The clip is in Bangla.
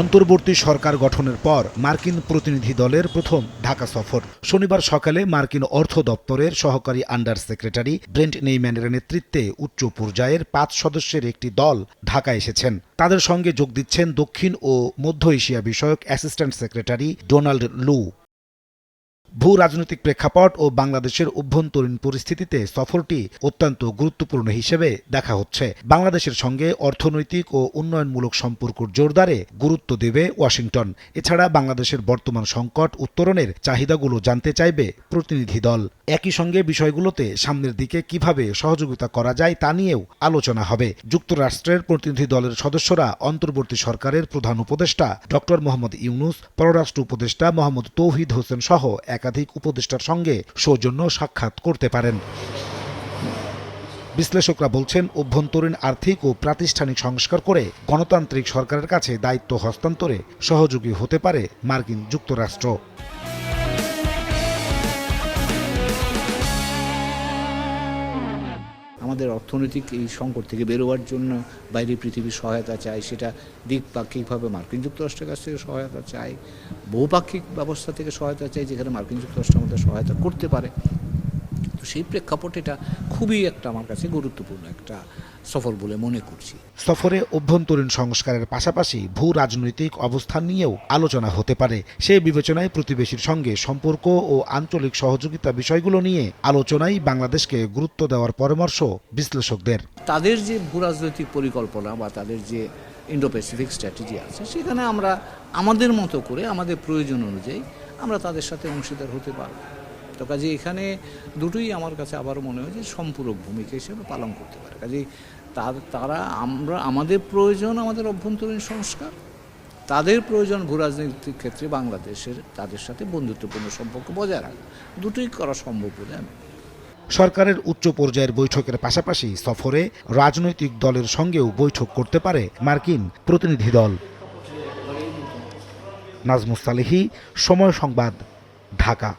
অন্তর্বর্তী সরকার গঠনের পর মার্কিন প্রতিনিধি দলের প্রথম ঢাকা সফর। শনিবার সকালে মার্কিন অর্থ দপ্তরের সহকারী আন্ডার সেক্রেটারি ব্রেন্ট নেইম্যানের নেতৃত্বে উচ্চ পর্যায়ের পাঁচ সদস্যের একটি দল ঢাকা এসেছেন। তাদের সঙ্গে যোগ দিচ্ছেন দক্ষিণ ও মধ্য এশিয়া বিষয়ক অ্যাসিস্ট্যান্ট সেক্রেটারি ডোনাল্ড লু। ভূ রাজনৈতিক প্রেক্ষাপট ও বাংলাদেশের অভ্যন্তরীণ পরিস্থিতিতে সফরটি অত্যন্ত গুরুত্বপূর্ণ হিসেবে দেখা হচ্ছে। বাংলাদেশের সঙ্গে অর্থনৈতিক ও উন্নয়নমূলক সম্পর্ক জোরদারে গুরুত্ব দেবে ওয়াশিংটন। এছাড়া বাংলাদেশের বর্তমান সংকট উত্তরণের চাহিদাগুলো জানতে চাইবে প্রতিনিধি দল। একই সঙ্গে বিষয়গুলোতে সামনের দিকে কীভাবে সহযোগিতা করা যায় তা নিয়েও আলোচনা হবে। যুক্তরাষ্ট্রের প্রতিনিধি দলের সদস্যরা অন্তর্বর্তী সরকারের প্রধান উপদেষ্টা ডক্টর মোহাম্মদ ইউনুস, পররাষ্ট্র উপদেষ্টা মোহাম্মদ তৌহিদ হোসেন সহ একাধিক উপদেষ্টার সঙ্গে সৌজন্য সাক্ষাৎ করতে পারেন। বিশ্লেষকরা বলছেন, অভ্যন্তরীণ আর্থিক ও প্রাতিষ্ঠানিক সংস্কার করে গণতান্ত্রিক সরকারের কাছে দায়িত্ব হস্তান্তরে সহযোগী হতে পারে মার্কিন যুক্তরাষ্ট্র। আমাদের অর্থনৈতিক এই সংকট থেকে বেরোবার জন্য বাইরে পৃথিবীর সহায়তা চাই, সেটা দ্বিপাক্ষিকভাবে মার্কিন যুক্তরাষ্ট্রের কাছ থেকে সহায়তা চাই, বহুপাক্ষিক ব্যবস্থা থেকে সহায়তা চাই, যেখানে মার্কিন যুক্তরাষ্ট্র আমাদের সহায়তা করতে পারে। তো সেই প্রেক্ষাপটে এটা খুবই একটা আমার কাছে গুরুত্বপূর্ণ একটা সফর বলে মনে করছি। সফরে অভ্যন্তরীণ সংস্কারের পাশাপাশি ভূ রাজনৈতিক অবস্থান নিয়েও আলোচনা হতে পারে। সেই বিবেচনায় প্রতিবেশীর সঙ্গে সম্পর্ক ও আঞ্চলিক সহযোগিতা বিষয়গুলো নিয়ে আলোচনায় বাংলাদেশকে গুরুত্ব দেওয়ার পরামর্শ বিশ্লেষকদের। তাদের যে ভূরাজনৈতিক পরিকল্পনা বা তাদের যে ইন্ডো প্যাসিফিক স্ট্র্যাটেজি আছে সেখানে আমরা আমাদের মতো করে আমাদের প্রয়োজন অনুযায়ী আমরা তাদের সাথে অংশীদার হতে পারব। তো কাজে এখানে দুটোই আমার কাছে আবারও মনে হয় যে সম্পূরক ভূমিকা হিসেবে পালন করতে পারে। কাজে তার, তারা আমরা, আমাদের প্রয়োজন আমাদের অভ্যন্তরীণ সংস্কার, তাদের প্রয়োজন ভূরাজনৈতিক ক্ষেত্রে বাংলাদেশের তাদের সাথে বন্ধুত্বপূর্ণ সম্পর্ক বজায় রাখা। দুটোই করা সম্ভব বলে আমি সরকারের উচ্চ পর্যায়ের বৈঠকের পাশাপাশি সফরে রাজনৈতিক দলের সঙ্গেও বৈঠক করতে পারে মার্কিন প্রতিনিধি দল। নাজমুস সময় সংবাদ, ঢাকা।